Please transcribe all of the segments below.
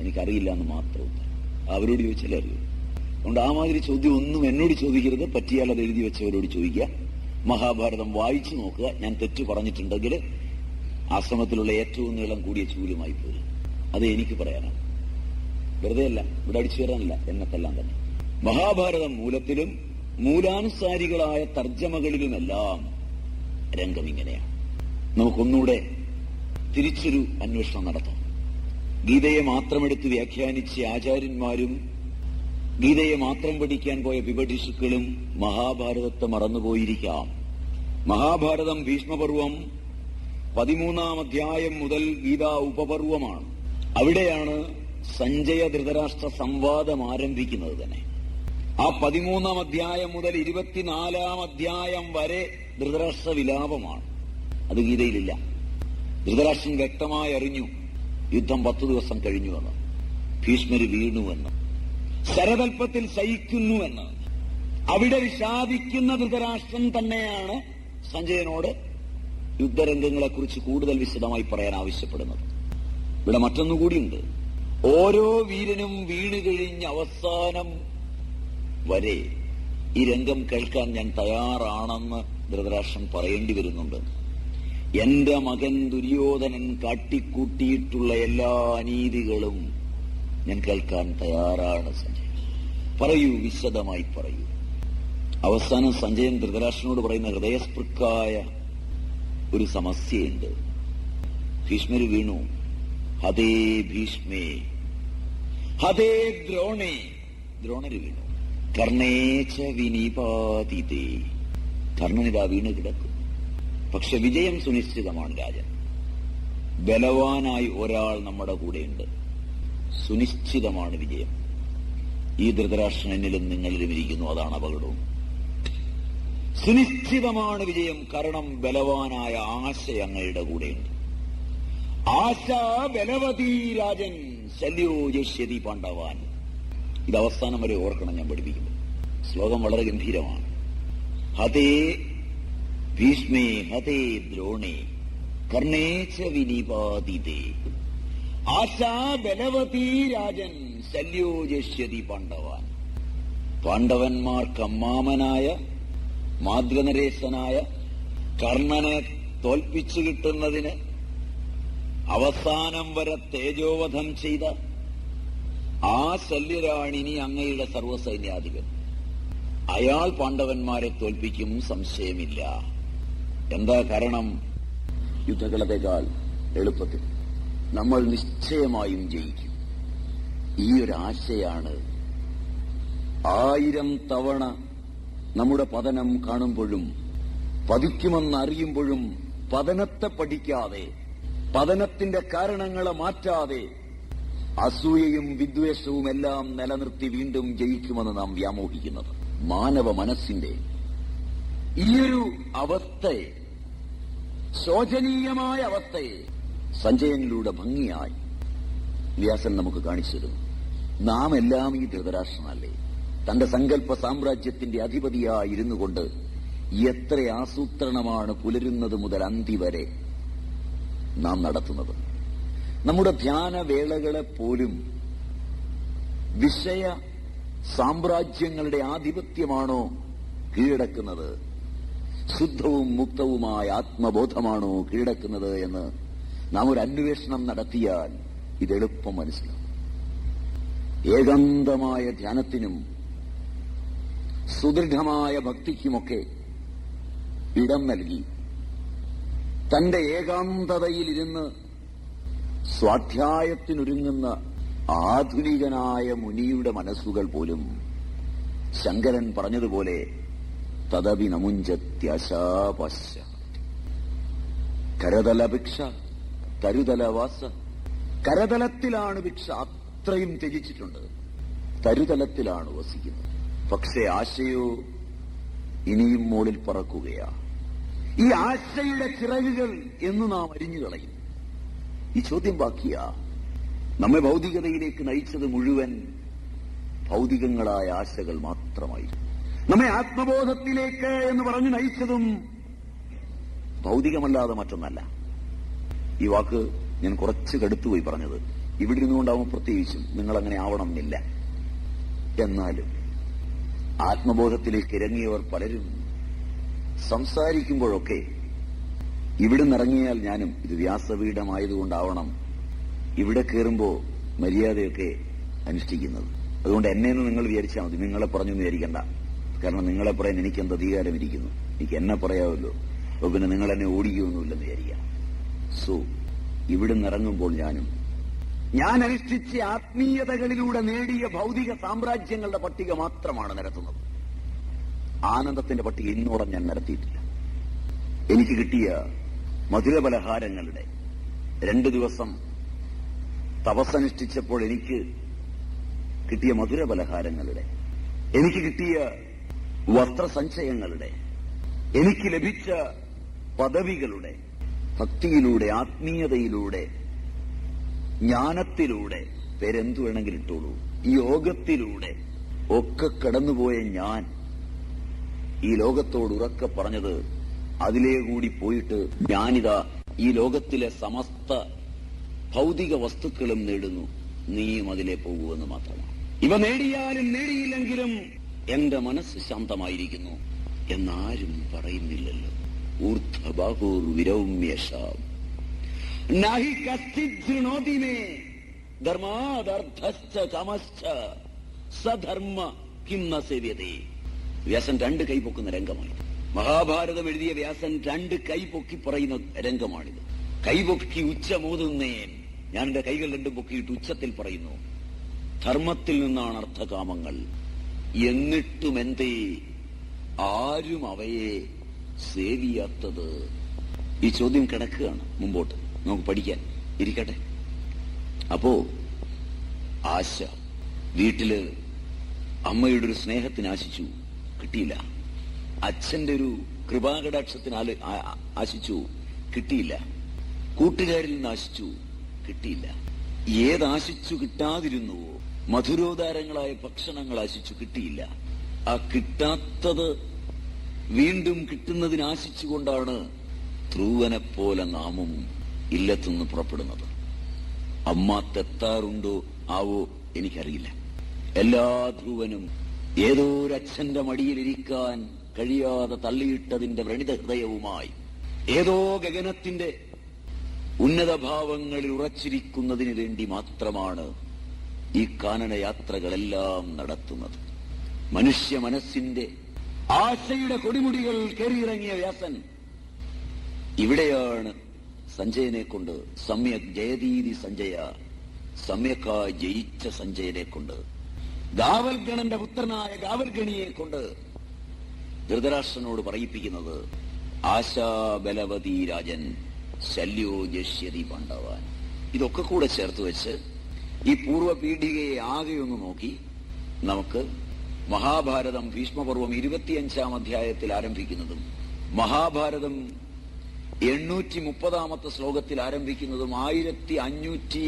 എനിക്കറിയില്ല എന്ന് മാത്രം അവരോട് ചോദിച്ചാലേ അറിയൂ. അതുകൊണ്ട് ആ മാതിരി ചോദ്യം ഒന്നും എന്നോട് ചോദിക്കരുത്. പറ്റിയാൽ അത് എഴുതി വെച്ചവരോട് ചോദിക്കുക. മഹാഭാരതം വായിച്ചു നോക്കുക. ഞാൻ തെറ്റ് പറഞ്ഞിട്ടുണ്ടെങ്കിൽ ആശ്രമത്തിലുള്ള ഏറ്റവും നീളം കൂടിയ ചൂലുമായി പോരും. അത് എനിക്ക് പറയാനാണ്. വെറുതെ അല്ല ഇവിടെ അടിച്ചു വരാനല്ല എന്നത്തെല്ലാം തന്നെ. മഹാഭാരതം മൂലത്തിലും മൂലാനുസാരികളായ തർജമകളിലുമെല്ലാം രംഗം ഇങ്ങനെയാണ്. നമുക്കൊന്നുകൂടെ തിരിച്ചൊരു അന്വേഷണം നടത്താം. ഗീതയെ മാത്രമെടുത്ത് വ്യാഖ്യാനിച്ച ആചാര്യന്മാരും ഗീതയെ മാത്രം പഠിക്കാൻ പോയ വിപഠിഷുക്കളും മഹാഭാരതത്തെ മറന്നുപോയിരിക്കാം. മഹാഭാരതം ഭീഷ്മപർവം പതിമൂന്നാം അധ്യായം മുതൽ ഗീതാ ഉപപർവമാണ്. അവിടെയാണ് സഞ്ജയ ധൃതരാഷ്ട്ര സംവാദം ആരംഭിക്കുന്നത് തന്നെ. ആ പതിമൂന്നാം അധ്യായം മുതൽ ഇരുപത്തിനാലാം അധ്യായം വരെ ധൃതരാഷ്ട്ര വിലാപമാണ് അത് ഗീതയിലില്ല. ധൃതരാഷ്ട്രൻ വ്യക്തമായി അറിഞ്ഞു. യുദ്ധം പത്തു ദിവസം കഴിഞ്ഞുവെന്ന് ഭീഷ്മര് വീണുവെന്ന് ശരതൽപ്പത്തിൽ ശയിക്കുന്നുവെന്ന് അവിടെ വിഷാദിക്കുന്ന ധൃതരാഷ്ട്രം തന്നെയാണ് സഞ്ജയനോട് യുദ്ധരംഗങ്ങളെക്കുറിച്ച് കൂടുതൽ വിശദമായി പറയാൻ ആവശ്യപ്പെടുന്നത്. ഇവിടെ മറ്റൊന്നുകൂടിയുണ്ട്. ഓരോ വീരനും വീണ് കഴിഞ്ഞ് അവസാനം വരെ ഈ രംഗം കേൾക്കാൻ ഞാൻ തയ്യാറാണെന്ന് ധൃതരാഷ്ട്രം പറയേണ്ടി വരുന്നുണ്ട്. എന്റെ മകൻ ദുര്യോധനൻ കാട്ടിക്കൂട്ടിയിട്ടുള്ള എല്ലാ അനീതികളും ഞാൻ കേൾക്കാൻ തയ്യാറാണ് സഞ്ജയൻ പറയൂ വിശദമായി പറയൂ. അവസാനം സഞ്ജയൻ ധൃതരാഷ്ട്രനോട് പറയുന്ന ഹൃദയസ്പൃക്കായ ഒരു സമസ്യയുണ്ട്. ഭീഷ്മര് വീണു. ഹതേ ഭീഷ്മേ. ഹതേ ദ്രോണേ. ദ്രോണര് വീണു. കർണേച്ച വിനിപാതിതേ കർണനിതാ വീണ് കിടക്കും പക്ഷെ വിജയം സുനിശ്ചിതമാണ് രാജൻ. ബലവാനായി ഒരാൾ നമ്മുടെ കൂടെയുണ്ട്. സുനിശ്ചിതമാണ് വിജയം. ഈ ധൃതരാഷ്ട്രനിലും നിങ്ങളിലും ഇരിക്കുന്നു അതാണ് അപകടവും. സുനിശ്ചിതമാണ് വിജയം കാരണം ബലവാനായ ആശ അങ്ങയുടെ കൂടെയുണ്ട്. ആശ ബലവതി രാജൻ. ശല്യോജശ്യതി പാണ്ഡവാൻ. ഇത് അവസാനം വരെ ഓർക്കണം ഞാൻ പഠിപ്പിക്കുന്നു. ശ്ലോകം വളരെ ഗംഭീരമാണ്. ഹതേ ഭീഷ്മേ ഹതേ ദ്രോണേ കർണേച്ച വിനിപാതിതേ. ആശാ ബലവതി രാജൻ ശല്യോജ്യതി പാണ്ഡവാൻ. പാണ്ഡവന്മാർക്ക് അമ്മാമനായ മാതൃനരേശനായ കർണനെ തോൽപ്പിച്ചു കിട്ടുന്നതിന് അവസാനം വരെ തേജോവധം ചെയ്ത ആ ശല്യരാണിനി അങ്ങയുടെ സർവസൈന്യാധിപൻ അയാൾ പാണ്ഡവന്മാരെ തോൽപ്പിക്കും സംശയമില്ല. എന്താ കാരണം? യുദ്ധകളത്തേക്കാൾ എളുപ്പത്തിൽ. നമ്മൾ നിശ്ചയമായും ജയിക്കും. ഈ ഒരു ആശയാണ് ആയിരം തവണ നമ്മുടെ പതനം കാണുമ്പോഴും പതിക്കുമെന്നറിയുമ്പോഴും പതനത്തെ പഠിക്കാതെ പതനത്തിന്റെ കാരണങ്ങളെ മാറ്റാതെ അസൂയയും വിദ്വേഷവും എല്ലാം നിലനിർത്തി വീണ്ടും ജയിക്കുമെന്ന് നാം വ്യാമോഹിക്കുന്നത്. മാനവ മനസ്സിന്റെ ഈയൊരു അവസ്ഥയെ. ശോചനീയമായ അവസ്ഥയെ സഞ്ജയനിലൂടെ ഭംഗിയായി വ്യാസൻ നമുക്ക് കാണിച്ചു തരുന്നു നാം എല്ലാം ഈ ധൃതരാഷ്ട്രനല്ലേ? തന്റെ സങ്കല്പ സാമ്രാജ്യത്തിന്റെ അധിപതിയായിരുന്നു കൊണ്ട് എത്ര ആസൂത്രണമാണ് പുലരുന്നത് മുതൽ അന്തി വരെ നാം നടത്തുന്നത്. നമ്മുടെ ധ്യാനവേളകളെ പോലും വിഷയ സാമ്രാജ്യങ്ങളുടെ ആധിപത്യമാണോ കീഴടക്കുന്നത്? ശുദ്ധവും മുക്തവുമായ ആത്മബോധമാണോ കീഴടക്കുന്നത് എന്ന് നാം ഒരു അന്വേഷണം നടത്തിയാൽ ഇത് എളുപ്പം മനസ്സിലാവും. ഏകാന്തമായ ധ്യാനത്തിനും സുദൃഢമായ ഭക്തിക്കുമൊക്കെ ഇടം നൽകി തന്റെ ഏകാന്തതയിലിരുന്ന് സ്വാധ്യായത്തിനൊരുങ്ങുന്ന ആധുനികനായ മുനിയുടെ മനസ്സുകൾ പോലും ശങ്കരൻ പറഞ്ഞതുപോലെ തദപി നമുഞ്ചത്യശാപശ കരതല ഭിക്ഷ തരുതലവാസ. കരതലത്തിലാണ് ഭിക്ഷ അത്രയും ത്യജിച്ചിട്ടുണ്ട്. തരുതലത്തിലാണ് വസിക്കുന്നത്. പക്ഷേ ആശയോ ഇനിയും മോളിൽ പറക്കുകയാ. ഈ ആശയുടെ ചിറകുകൾ എന്ന് നാം അരിഞ്ഞു കളയും. ഈ ചോദ്യം ബാക്കിയാ. നമ്മെ ഭൗതികതയിലേക്ക് നയിച്ചത് മുഴുവൻ ഭൗതികങ്ങളായ ആശകൾ മാത്രമായിരുന്നു. നമ്മെ ആത്മബോധത്തിലേക്ക് എന്ന് പറഞ്ഞു നയിച്ചതും ഭൗതികമല്ലാതെ മറ്റൊന്നല്ല. ഈ വാക്ക് ഞാൻ കുറച്ച് കടുത്തുപോയി പറഞ്ഞത്. ഇവിടെ ഇരുന്നുകൊണ്ടാവും പ്രത്യേകിച്ചും നിങ്ങൾ അങ്ങനെ ആവണം എന്നില്ല എന്നാലും ആത്മബോധത്തിലേക്ക് ഇറങ്ങിയവർ പലരും സംസാരിക്കുമ്പോഴൊക്കെ ഇവിടുന്ന് ഇറങ്ങിയാൽ ഞാനും ഇത് വ്യാസപീഠമായതുകൊണ്ടാവണം ഇവിടെ കയറുമ്പോ മര്യാദയൊക്കെ അനുഷ്ഠിക്കുന്നത്. അതുകൊണ്ട് എന്നെ നിങ്ങൾ വിചാരിച്ചാൽ മതി. നിങ്ങളെ പറഞ്ഞു വിചാരിക്കണ്ട. കാരണം നിങ്ങളെ പറയാൻ എനിക്ക് എന്ത് അധികാരം ഇരിക്കുന്നു എനിക്ക് എന്നെ പറയാമല്ലോ. അപ്പൊ പിന്നെ നിങ്ങൾ എന്നെ ഓടിക്കുമെന്നില്ലെന്ന് വിചാരിക്കാം സോ ഇവിടുന്ന് ഇറങ്ങുമ്പോൾ ഞാനും ഞാൻ അനുഷ്ഠിച്ച ആത്മീയതകളിലൂടെ നേടിയ ഭൗതിക സാമ്രാജ്യങ്ങളുടെ പട്ടിക മാത്രമാണ് നിരത്തുന്നത്. ആനന്ദത്തിന്റെ പട്ടിക ഇന്നോടെ ഞാൻ നിരത്തിയിട്ടില്ല. എനിക്ക് കിട്ടിയ മധുരപലഹാരങ്ങളുടെ രണ്ടു ദിവസം തപസ്സനുഷ്ഠിച്ചപ്പോൾ എനിക്ക് കിട്ടിയ മധുരപലഹാരങ്ങളുടെ എനിക്ക് കിട്ടിയ വസ്ത്രസഞ്ചയങ്ങളുടെ എനിക്ക് ലഭിച്ച പദവികളുടെ ഭക്തിയിലൂടെ ആത്മീയതയിലൂടെ ജ്ഞാനത്തിലൂടെ പേരെന്തു വേണമെങ്കിൽ ഇട്ടോളൂ. യോഗത്തിലൂടെ ഒക്കെ കടന്നുപോയ ഞാൻ ഈ ലോകത്തോട് ഉറക്കെ പറഞ്ഞത് അതിലേ കൂടി പോയിട്ട് ഞാനിതാ ഈ ലോകത്തിലെ സമസ്ത ഭൗതിക വസ്തുക്കളും നേടുന്നു. നീയും അതിലേ പോകുമെന്ന് മാത്രമാണ്. ഇവ നേടിയാലും നേടിയില്ലെങ്കിലും എന്റെ മനസ്സ് ശാന്തമായിരിക്കുന്നു എന്നാരും പറയുന്നില്ലല്ലോ. ഊർധബാഹൂർ വിരൗമ്യശാം നഹി കമശ്ച. സധർമ്മ വ്യാസൻ രണ്ട് കൈ പൊക്കുന്ന രംഗമാണിത്. മഹാഭാരതം എഴുതിയ വ്യാസൻ രണ്ട് കൈ പൊക്കി പറയുന്ന രംഗമാണിത്. കൈ പൊക്കി ഉച്ച മോതുന്നേൻ ഞാൻ എന്റെ കൈകൾ രണ്ടും പൊക്കിയിട്ട് ഉച്ചത്തിൽ പറയുന്നു. ധർമ്മത്തിൽ നിന്നാണ് അർത്ഥകാമങ്ങൾ. എന്നിട്ടും എന്തേ ആരും അവയെ സേവിയാത്തത്. ഈ ചോദ്യം കിടക്കുകയാണ് മുമ്പോട്ട്. നമുക്ക് പഠിക്കാൻ. ഇരിക്കട്ടെ. അപ്പോ ആശ. വീട്ടിൽ അമ്മയുടെ ഒരു സ്നേഹത്തിന് ആശിച്ചു. കിട്ടിയില്ല. അച്ഛന്റെ ഒരു കൃപാകടാക്ഷത്തിന് ആശിച്ചു. കിട്ടിയില്ല. കൂട്ടുകാരിൽ നിന്ന് ആശിച്ചു. കിട്ടിയില്ല. ഏതാശിച്ചു കിട്ടാതിരുന്നുവോ? മധുരോദാരങ്ങളായ ഭക്ഷണങ്ങൾ ആശിച്ചു കിട്ടിയില്ല. ആ കിട്ടാത്തത് വീണ്ടും കിട്ടുന്നതിനാശിച്ചുകൊണ്ടാണ് ധ്രുവനെ പോലെ നാമും ഇല്ലത്തുനിന്ന് പുറപ്പെടുന്നത്. അമ്മ തെത്താറുണ്ടോ ആവോ എനിക്കറിയില്ല. എല്ലാ ധ്രുവനും ഏതോ ഒരച്ഛന്റെ മടിയിലിരിക്കാൻ കഴിയാതെ തള്ളിയിട്ടതിന്റെ വ്രണിത ഹൃദയവുമായി ഏതോ ഗഗനത്തിന്റെ ഉന്നതഭാവങ്ങളിൽ ഉറച്ചിരിക്കുന്നതിന് വേണ്ടി മാത്രമാണ് ഈ കാനനയാത്രകളെല്ലാം നടത്തുന്നത്. മനുഷ്യ മനസ്സിന്റെ ആശയുടെ കൊടിമുടികൾ കയറിയിറങ്ങിയ വ്യാസൻ ഇവിടെയാണ് സഞ്ജയനെ കൊണ്ട് സമ്യക് ജയതീതി സഞ്ജയ സമ്യക്കായി ജയിച്ച സഞ്ജയനെ കൊണ്ട് ഗാവൽഗണന്റെ പുത്രനായ ഗാവൽഗണിയെ കൊണ്ട് ധൃതരാഷ്ട്രനോട് പറയിപ്പിക്കുന്നത് ആശാബലവതി രാജൻ ശല്യോ ജഷ്യതി പാണ്ഡവാൻ. ഇതൊക്കെ കൂടെ ചേർത്ത് വെച്ച് ഈ പൂർവ പീഠികയെ ആകെ ഒന്ന് നോക്കി നമുക്ക് മഹാഭാരതം ഭീഷ്മപർവം ഇരുപത്തിയഞ്ചാം അധ്യായത്തിൽ ആരംഭിക്കുന്നതും മഹാഭാരതം എണ്ണൂറ്റി മുപ്പതാമത്തെ ശ്ലോകത്തിൽ ആരംഭിക്കുന്നതും ആയിരത്തി അഞ്ഞൂറ്റി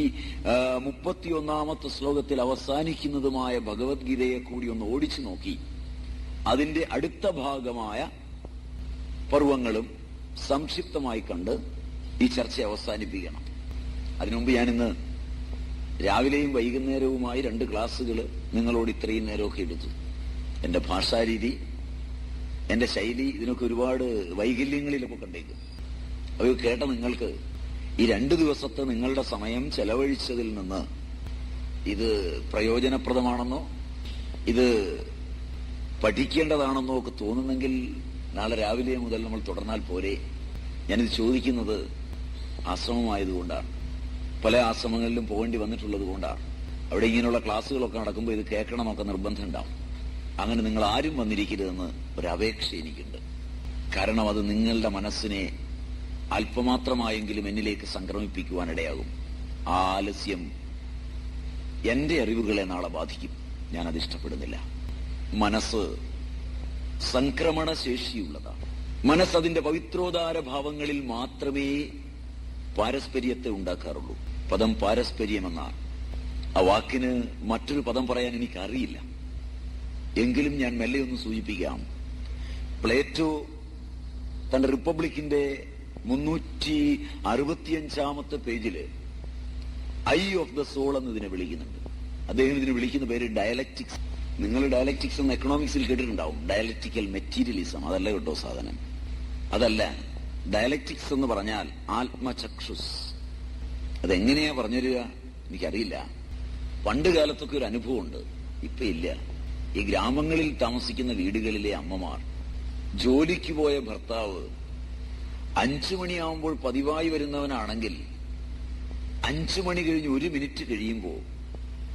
മുപ്പത്തി ഒന്നാമത്തെ ശ്ലോകത്തിൽ അവസാനിക്കുന്നതുമായ ഭഗവത്ഗീതയെ കൂടി ഒന്ന് ഓടിച്ചു നോക്കി. അതിന്റെ അടുത്ത ഭാഗമായ പർവങ്ങളും സംക്ഷിപ്തമായി കണ്ട് ഈ ചർച്ച അവസാനിപ്പിക്കണം. അതിനുമുമ്പ് ഞാനിന്ന് രാവിലെയും വൈകുന്നേരവുമായി രണ്ട് ക്ലാസ്സുകൾ നിങ്ങളോട് ഇത്രയും നേരമൊക്കെ എടുത്തു. എന്റെ ഭാഷാരീതി എന്റെ ശൈലി ഇതിനൊക്കെ ഒരുപാട് വൈകല്യങ്ങളിലൊക്കെ കണ്ടേക്കും. അത് കേട്ട നിങ്ങൾക്ക് ഈ രണ്ടു ദിവസത്തെ നിങ്ങളുടെ സമയം ചെലവഴിച്ചതിൽ നിന്ന് ഇത് പ്രയോജനപ്രദമാണെന്നോ ഇത് പഠിക്കേണ്ടതാണെന്നോ ഒക്കെ തോന്നുന്നെങ്കിൽ നാളെ രാവിലെ മുതൽ നമ്മൾ തുടർന്നാൽ പോരെ. ഞാനിത് ചോദിക്കുന്നത് ആശ്രമമായതുകൊണ്ടാണ്. പല ആശ്രമങ്ങളിലും പോകേണ്ടി വന്നിട്ടുള്ളത് കൊണ്ടാണ്. അവിടെ ഇങ്ങനെയുള്ള ക്ലാസ്സുകളൊക്കെ നടക്കുമ്പോൾ ഇത് കേൾക്കണമെന്നൊക്കെ നിർബന്ധം ഉണ്ടാവും അങ്ങനെ നിങ്ങൾ ആരും വന്നിരിക്കരുതെന്ന് ഒരു അപേക്ഷ എനിക്കുണ്ട്. കാരണം അത് നിങ്ങളുടെ മനസ്സിനെ അല്പമാത്രമായെങ്കിലും എന്നിലേക്ക് സംക്രമിപ്പിക്കുവാനിടയാകും ആ ആലസ്യം എന്റെ അറിവുകളെ നാളെ ബാധിക്കും. ഞാനത് ഇഷ്ടപ്പെടുന്നില്ല. മനസ്സ് സംക്രമണശേഷിയുള്ളതാണ്. മനസ്സതിന്റെ പവിത്രോദാര ഭാവങ്ങളിൽ മാത്രമേ പാരസ്പര്യത്തെ ഉണ്ടാക്കാറുള്ളൂ. പദം പാരസ്പര്യമെന്നാണ് ആ വാക്കിന് മറ്റൊരു പദം പറയാൻ എനിക്കറിയില്ല. എങ്കിലും ഞാൻ മെല്ലെ ഒന്ന് സൂചിപ്പിക്കാം. പ്ലേറ്റോ തന്റെ റിപ്പബ്ലിക്കിന്റെ മുന്നൂറ്റി അറുപത്തിയഞ്ചാമത്തെ പേജിൽ ഐ ഓഫ് ദ സോൾ എന്ന് ഇതിനെ വിളിക്കുന്നുണ്ട്. അദ്ദേഹം ഇതിനെ വിളിക്കുന്ന പേര് ഡയലക്റ്റിക്സ്. നിങ്ങൾ ഡയലക്റ്റിക്സ് എന്ന് എക്കണോമിക്സിൽ കേട്ടിട്ടുണ്ടാവും. Dialectical materialism. അതല്ല കേട്ടോ സാധനം? അതല്ല. ഡയലക്റ്റിക്സ് എന്ന് പറഞ്ഞാൽ ആത്മചക്ഷുസ്. അതെങ്ങനെയാ പറഞ്ഞുതരിക? എനിക്കറിയില്ല. പണ്ട് കാലത്തൊക്കെ ഒരു അനുഭവമുണ്ട്. ഇപ്പൊ ഇല്ല. ഈ ഗ്രാമങ്ങളിൽ താമസിക്കുന്ന വീടുകളിലെ അമ്മമാർ ജോലിക്ക് പോയ ഭർത്താവ് അഞ്ചു മണിയാവുമ്പോൾ പതിവായി വരുന്നവനാണെങ്കിൽ അഞ്ചു മണി കഴിഞ്ഞ് ഒരു മിനിറ്റ് കഴിയുമ്പോൾ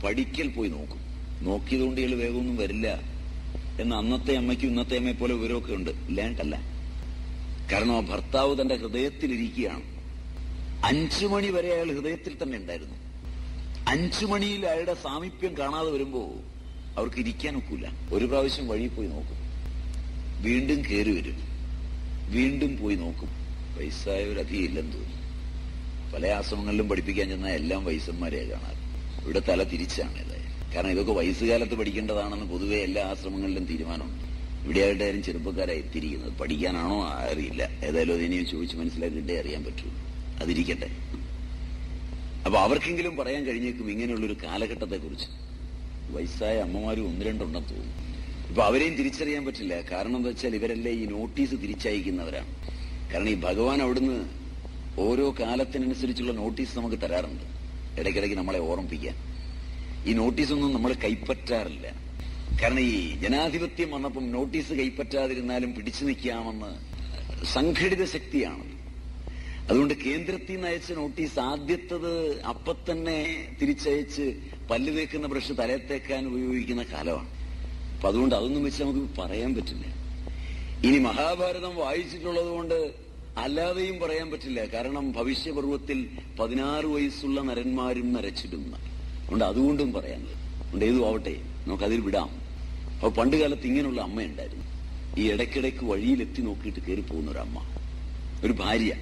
പഠിക്കൽ പോയി നോക്കും. നോക്കിയതുകൊണ്ട് ഇയാൾ വേഗമൊന്നും വരില്ല. എന്ന് അന്നത്തെ അമ്മയ്ക്കും ഇന്നത്തെ അമ്മയെ പോലെ വിവരമൊക്കെ ഉണ്ട്. ഇല്ലാണ്ടല്ല കാരണം ആ ഭർത്താവ് തന്റെ ഹൃദയത്തിലിരിക്കുകയാണ്. അഞ്ചു മണി വരെ അയാൾ ഹൃദയത്തിൽ തന്നെ ഉണ്ടായിരുന്നു. അഞ്ചു മണിയിൽ അയാളുടെ സാമീപ്യം കാണാതെ വരുമ്പോ അവർക്ക് ഇരിക്കാൻ ഒക്കില്ല ഒരു പ്രാവശ്യം വഴി പോയി നോക്കും. വീണ്ടും കയറി വരും. വീണ്ടും പോയി നോക്കും. വയസ്സായവരധികം ഇല്ലെന്ന് തോന്നി. പല ആശ്രമങ്ങളിലും പഠിപ്പിക്കാൻ ചെന്നാൽ എല്ലാം വയസ്സന്മാരെ കാണാറ്. ഇവിടെ തല തിരിച്ചാണ് കാരണം ഇതൊക്കെ വയസ്സുകാലത്ത് പഠിക്കേണ്ടതാണെന്ന് പൊതുവെ എല്ലാ ആശ്രമങ്ങളിലും തീരുമാനമുണ്ട്. ഇവിടെ ആരും ചെറുപ്പക്കാരായി എത്തിയിരിക്കുന്നത്. പഠിക്കാനാണോ? അറിയില്ല. ഏതായാലും അതിനെയും ചോദിച്ച് മനസ്സിലാക്കിയിട്ടേ അറിയാൻ പറ്റൂ. അതിരിക്കട്ടെ. അപ്പൊ അവർക്കെങ്കിലും പറയാൻ കഴിഞ്ഞേക്കും ഇങ്ങനെയുള്ളൊരു കാലഘട്ടത്തെ കുറിച്ച് വയസ്സായ അമ്മമാരും ഒന്ന് രണ്ടുണ്ടെന്ന് തോന്നുന്നു. ഇപ്പൊ അവരെയും തിരിച്ചറിയാൻ പറ്റില്ല. കാരണം എന്താ വെച്ചാൽ ഇവരെല്ലാം ഈ നോട്ടീസ് തിരിച്ചയക്കുന്നവരാണ്. കാരണം ഈ ഭഗവാൻ അവിടുന്ന് ഓരോ കാലത്തിനനുസരിച്ചുള്ള നോട്ടീസ് നമുക്ക് തരാറുണ്ട്. ഇടയ്ക്കിടയ്ക്ക് നമ്മളെ ഓർമ്മിപ്പിക്കാൻ. ഈ നോട്ടീസൊന്നും നമ്മൾ കൈപ്പറ്റാറില്ല. കാരണം ഈ ജനാധിപത്യം വന്നപ്പം നോട്ടീസ് കൈപ്പറ്റാതിരുന്നാലും പിടിച്ചു നിൽക്കാമെന്ന് സംഘടിത ശക്തിയാണ് അതുകൊണ്ട് കേന്ദ്രത്തിൽ നിന്ന് അയച്ച നോട്ടീസ് ആദ്യത്തത് അപ്പത്തന്നെ തിരിച്ചയച്ച് പല്ല് തേക്കുന്ന ബ്രഷ് തലയിൽ തേക്കാൻ ഉപയോഗിക്കുന്ന കാലമാണ്. അപ്പൊ അതുകൊണ്ട് അതൊന്നും വെച്ച് നമുക്ക് പറയാൻ പറ്റില്ല. ഇനി മഹാഭാരതം വായിച്ചിട്ടുള്ളത് കൊണ്ട് അല്ലാതെയും പറയാൻ പറ്റില്ല. കാരണം ഭവിഷ്യപർവത്തിൽ പതിനാറ് വയസ്സുള്ള നരന്മാരും നരച്ചിടുന്ന. അതുകൊണ്ട് അതുകൊണ്ടും പറയാൻ അതുകൊണ്ട് ഏതും ആവട്ടെ നമുക്കതിൽ വിടാം. അപ്പൊ പണ്ട് കാലത്ത് ഇങ്ങനെയുള്ള അമ്മ ഉണ്ടായിരുന്നു ഈ ഇടയ്ക്കിടയ്ക്ക് വഴിയിൽ എത്തി നോക്കിയിട്ട് കയറി പോകുന്ന ഒരു അമ്മ. ഒരു ഭാര്യ.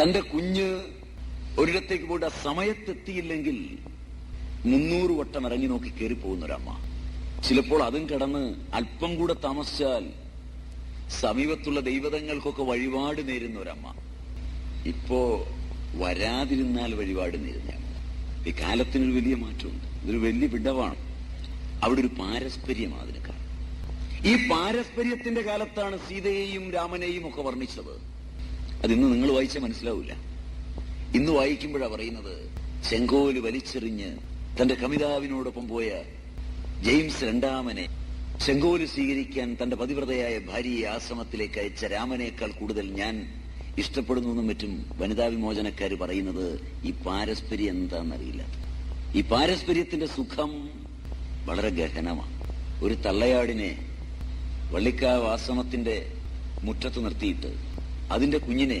തന്റെ കുഞ്ഞ് ഒരിടത്തേക്ക് പോയിട്ട് ആ സമയത്തെത്തിയില്ലെങ്കിൽ മുന്നൂറ് വട്ടം ഇറങ്ങി നോക്കി കയറി പോകുന്ന ഒരമ്മ ചിലപ്പോൾ അതും കടന്ന് അല്പം കൂടെ താമസിച്ചാൽ സമീപത്തുള്ള ദൈവതങ്ങൾക്കൊക്കെ വഴിപാട് നേരുന്ന ഒരമ്മ ഇപ്പോ വരാതിരുന്നാൽ വഴിപാട് നേരുന്ന അമ്മ. ഈ കാലത്തിനൊരു വലിയ മാറ്റമുണ്ട്. ഇതൊരു വലിയ വിടവാണ്. അവിടെ ഒരു പാരസ്പര്യമാണ് അതിന് കാരണം ഈ പാരസ്പര്യത്തിന്റെ കാലത്താണ് സീതയെയും രാമനെയും ഒക്കെ വർണിച്ചത്. അതിന്ന് നിങ്ങൾ വായിച്ച മനസ്സിലാവില്ല. ഇന്ന് വായിക്കുമ്പോഴാ പറയുന്നത് ചെങ്കോൽ വലിച്ചെറിഞ്ഞ് തന്റെ കമിതാവിനോടൊപ്പം പോയ ജെയിംസ് രണ്ടാമനെ ചെങ്കോൽ സ്വീകരിക്കാൻ തന്റെ പതിവ്രതയായ ഭാര്യയെ ആശ്രമത്തിലേക്ക് അയച്ച രാമനേക്കാൾ കൂടുതൽ ഞാൻ ഇഷ്ടപ്പെടുന്നു മറ്റും വനിതാ വിമോചനക്കാർ പറയുന്നത് ഈ പാരസ്പര്യം എന്താണെന്നറിയില്ല. ഈ പാരസ്പര്യത്തിന്റെ സുഖം വളരെ ഗഹനമാണ്. ഒരു തള്ളയാടിനെ വള്ളിക്കാവ് ആശ്രമത്തിന്റെ മുറ്റത്ത് നിർത്തിയിട്ട് അതിന്റെ കുഞ്ഞിനെ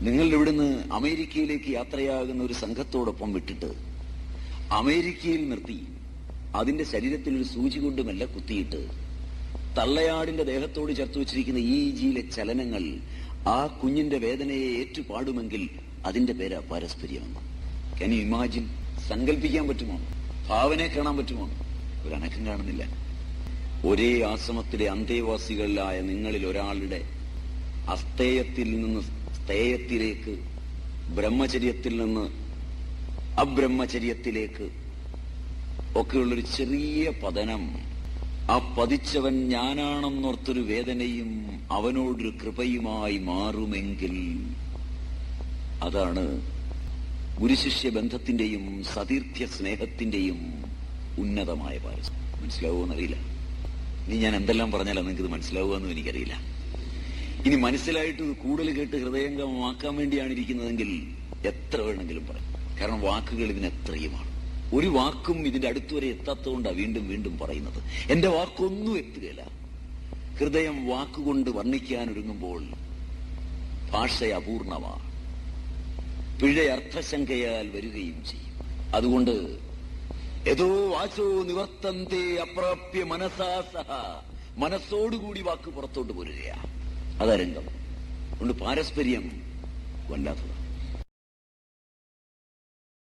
നിങ്ങളുടെ ഇവിടുന്ന് അമേരിക്കയിലേക്ക് യാത്രയാകുന്ന ഒരു സംഘത്തോടൊപ്പം വിട്ടിട്ട് അമേരിക്കയിൽ നിർത്തി അതിന്റെ ശരീരത്തിൽ ഒരു സൂചി കൊണ്ടുമല്ല കുത്തിയിട്ട് തള്ളയാടിന്റെ ദേഹത്തോട് ചേർത്ത് വെച്ചിരിക്കുന്ന ഈ ജിയിലെ ചലനങ്ങൾ ആ കുഞ്ഞിന്റെ വേദനയെ ഏറ്റുപാടുമെങ്കിൽ അതിന്റെ പേര് പാരസ്പര്യമെന്ന് കനി ഇമാജിൻ സങ്കല്പിക്കാൻ പറ്റുമോ? ഭാവനെ കാണാൻ പറ്റുമോ? ഒരു അനക്കം കാണുന്നില്ല. ഒരേ ആശ്രമത്തിലെ അന്തേവാസികളിലായ നിങ്ങളിൽ ഒരാളുടെ അസ്തേയത്തിൽ നിന്ന് സ്തേയത്തിലേക്ക് ബ്രഹ്മചര്യത്തിൽ നിന്ന് അബ്രഹ്മചര്യത്തിലേക്ക് ഒക്കെയുള്ളൊരു ചെറിയ പതനം. ആ പതിച്ചവൻ ഞാനാണെന്നോർത്തൊരു വേദനയും അവനോടൊരു കൃപയുമായി മാറുമെങ്കിൽ അതാണ് ഗുരുശിഷ്യ ബന്ധത്തിന്റെയും സതീർത്ഥ്യ സ്നേഹത്തിന്റെയും ഉന്നതമായ പാരസ്യം മനസ്സിലാവുമെന്നറിയില്ല ഇനി ഞാൻ എന്തെല്ലാം പറഞ്ഞാലും നിങ്ങൾക്ക് മനസ്സിലാവുമെന്നും എനിക്കറിയില്ല. ഇനി മനസ്സിലായിട്ട് കൂടുതൽ കേട്ട് ഹൃദയംഗമാക്കാൻ വേണ്ടിയാണ് ഇരിക്കുന്നതെങ്കിൽ എത്ര വേണമെങ്കിലും പറയും. കാരണം വാക്കുകൾ ഇതിന് എത്രയുമാണ് ഒരു വാക്കും ഇതിന്റെ അടുത്തുവരെ എത്താത്തതുകൊണ്ടാണ് വീണ്ടും വീണ്ടും പറയുന്നത്. എന്റെ വാക്കൊന്നും എത്തുകയില്ല. ഹൃദയം വാക്കുകൊണ്ട് വർണിക്കാൻ ഒരുങ്ങുമ്പോൾ ഭാഷ അപൂർണമാണ്. പിഴ അർത്ഥശങ്കയാൽ വരികയും ചെയ്യും. അതുകൊണ്ട് ഏതോ വാചോ നിവർത്തന്തേ അപ്രാപ്യ മനസാ സഹ. മനസ്സോടുകൂടി വാക്ക് പുറത്തോട്ട് പോരുകയാ. അതരംഗം അതുകൊണ്ട് പാരസ്പര്യം വല്ലാത്തതാണ്.